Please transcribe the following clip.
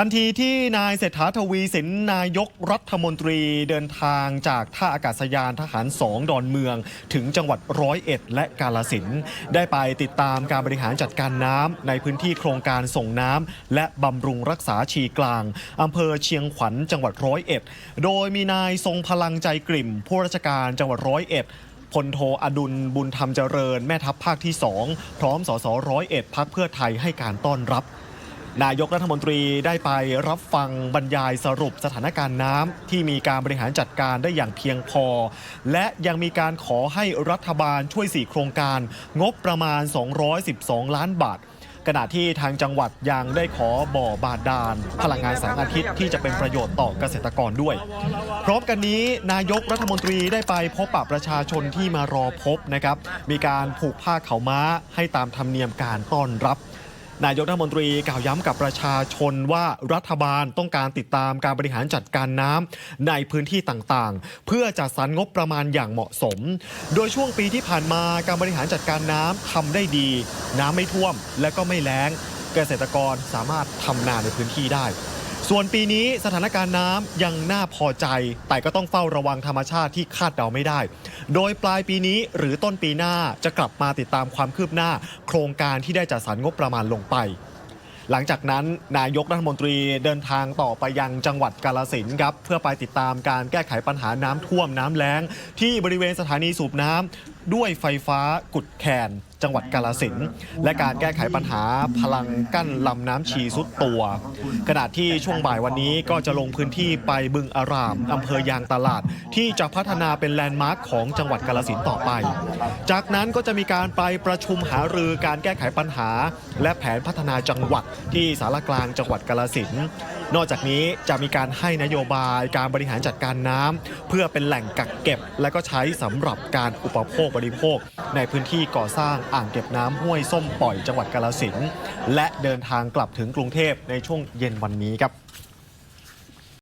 ทันทีที่นายเศรษฐาทวีสินนายกรัฐมนตรีเดินทางจากท่าอากาศยานทหารสองดอนเมือง ถึงจังหวัดร้อยเอ็ดและกาลสินได้ไปติดตามการบริหารจัดการน้ำในพื้นที่โครงการส่งน้ำและบำรุงรักษาชีกลางอำเภอเชียงขวัญจังหวัดร้อยเอ็ดโดยมีนายทรงพลังใจกลิ่มผู้ราชการจังหวัดร้อยเอ็ดพลโทอดุลบุญธรรมเจริญ แม่ทัพภาคที่ 2 พร้อมสสร้อยเอ็ดพักเพื่อไทยให้การต้อนรับ นายกรัฐมนตรีได้ไปรับฟังบรรยายสรุปสถานการณ์น้ำที่มีการบริหารจัดการได้อย่างเพียงพอ และยังมีการขอให้รัฐบาลช่วย 4 โครงการ งบประมาณ 212 ล้านบาทขณะที่ทางจังหวัดยังได้ขอบ่อบาดาล พลังงานแสงอาทิตย์ที่จะเป็นประโยชน์ต่อเกษตรกรด้วย พร้อมกันนี้นายกรัฐมนตรีได้ไปพบปะประชาชนที่มารอพบนะครับ มีการผูกผ้าเขาม้าให้ตามธรรมเนียมการต้อนรับ นายกรัฐมนตรีกล่าวย้ำกับประชาชนว่ารัฐบาลต้องการติดตามการบริหารจัดการน้ำในพื้นที่ต่างๆ เพื่อจัดสรรงบประมาณอย่างเหมาะสม โดยช่วงปีที่ผ่านมาการบริหารจัดการน้ำทำได้ดี น้ำไม่ท่วมและก็ไม่แล้ง เกษตรกรสามารถทำนาในพื้นที่ได้ ส่วนปีนี้สถานการณ์น้ำยังน่าพอใจ แต่ก็ต้องเฝ้าระวังธรรมชาติที่คาดเดาไม่ได้ โดยปลายปีนี้หรือต้นปีหน้าจะกลับมาติดตามความคืบหน้า โครงการที่ได้จัดสรรงบประมาณลงไป หลังจากนั้นนายกรัฐมนตรีเดินทางต่อไปยังจังหวัดกาลสินครับ เพื่อไปติดตามการแก้ไขปัญหาน้ำท่วมน้ำแล้ง ที่บริเวณสถานีสูบน้ำด้วยไฟฟ้ากุดแคน จังหวัดกาลสินและการแก้ไขปัญหาพลังกั้นลำน้ำชีสุดตัว ขณะที่ช่วงบ่ายวันนี้ก็จะลงพื้นที่ไปบึงอารามอำเภอยางตลาด ที่จะพัฒนาเป็นแลนด์มาร์คของจังหวัดกาลสินต่อไป จากนั้นก็จะมีการไปประชุมหารือการแก้ไขปัญหา และแผนพัฒนาจังหวัดที่สารกลางจังหวัดกาลสินนอกจากนี้จะมีการให้นโยบายการบริหารจัดการน้ำเพื่อเป็นแหล่งกักเก็บ และก็ใช้สำหรับการอุปโภคบริโภค ในพื้นที่ก่อสร้างอ่างเก็บน้ำห้วยส้มปล่อยจังหวัดกาลสินและเดินทางกลับถึงกรุงเทพในช่วงเย็นวันนี้ครับ